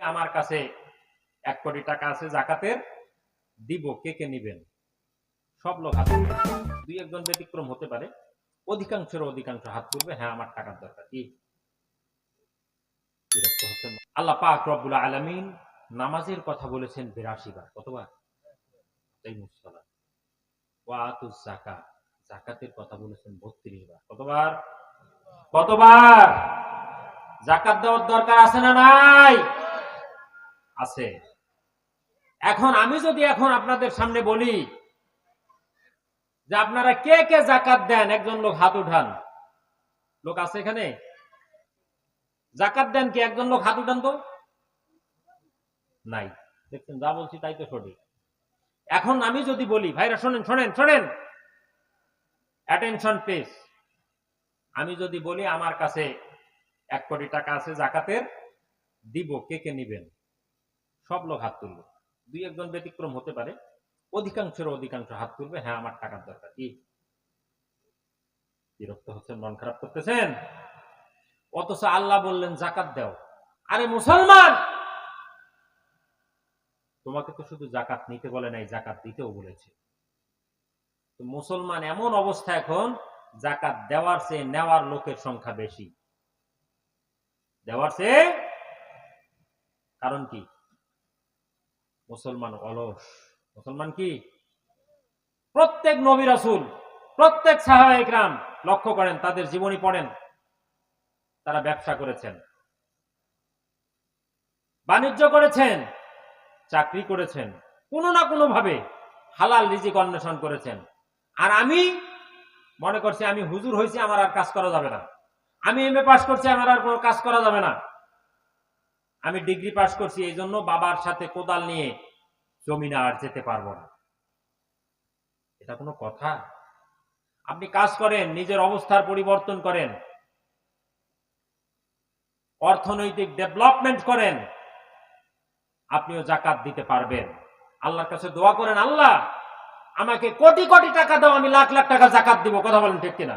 আমার কাছে এক কোটি টাকা আছে জাকাতের, দিব, কে কে নিবেন? সব লোক হাত দুই একজন ব্যতিক্রম হতে পারে। অধিকাংশের অধিকাংশ হাত তুলবে হ্যাঁ আমার টাকার দরকার। কি? আল্লাহ পাক রব্বুল নামাজের কথা বলেছেন বিরাশি বার। কতবার? এই মুসলা জাকা জাকাতের কথা বলেছেন বত্রিশ বার। কতবার? কতবার? জাকাত দেওয়ার দরকার আছে না নাই? আছে। এখন আমি যদি এখন আপনাদের সামনে বলি যে আপনারা কে কে জাকাত দেন, একজন লোক হাত উঠান। লোক আছে এখানে? জাকাত দেন কি একজন লোক হাত উঠান তো? নাই। দেখছেন, যা বলছি তাই তো সঠিক। এখন আমি যদি বলি, ভাইরা শোনেন শোনেন শোনেন। অ্যাটেনশন পেস আমি যদি বলি, আমার কাছে এক কোটি টাকা আছে জাকাতের দিব। কে কে নিবেন? সব লোক হাত তুলবে। দুই একজন ব্যতিক্রম হতে পারে অধিকাংশের অধিকাংশ হাত তুলবে হ্যাঁ আমার টাকার দরকার। কি? বিরক্ত হচ্ছেন মন খারাপ করতেছেন? অথচ আল্লাহ বললেন, জাকাত দাও। আরে মুসলমান! তোমাকে তো শুধু জাকাত নিতে বলে নাই, জাকাত দিতেও বলেছে। মুসলমান এমন অবস্থা এখন, জাকাত দেওয়ার চেয়ে নেওয়ার লোকের সংখ্যা বেশি। দেওয়ার চেয়ে? কারণ কি? মুসলমান অলস। মুসলমান কি? প্রত্যেক নবী রাসূল, প্রত্যেক সাহাবাহিকরাম লক্ষ্য করেন, তাদের জীবনী পড়েন, তারা ব্যবসা করেছেন, বাণিজ্য করেছেন, চাকরি করেছেন, কোনো না কোনো ভাবে হালাল রিজিক অন্বেষণ করেছেন। আর আমি মনে করছি আমি হুজুর হয়েছি, আমার আর কাজ করা যাবে না। আমি এম এ পাশ করছি, আমার আর কোনো কাজ করা যাবে না। আমি ডিগ্রি পাশ করছি, এই জন্য বাবার সাথে কোদাল নিয়ে জমিনে আর যেতে পারব না। এটা কোনো কথা? আপনি কাজ করেন, নিজের অবস্থার পরিবর্তন করেন, অর্থনৈতিক ডেভেলপমেন্ট করেন, আপনিও জাকাত দিতে পারবেন। আল্লাহর কাছে দোয়া করেন, আল্লাহ, আমাকে কোটি কোটি টাকা দাও, আমি লাখ লাখ টাকা জাকাত দিব। কথা বলেন ঠিক কিনা?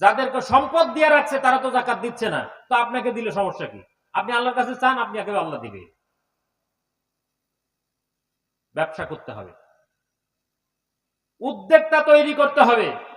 যাদেরকে সম্পদ দিয়ে রাখছে, তারা তো জাকাত দিচ্ছে না। তো আপনাকে দিলে সমস্যা কি? আপনি আল্লাহর কাছে চান, আপনি আগে আল্লাহ দিবে। ব্যবসা করতে হবে। উদ্যোগটা তৈরি করতে হবে।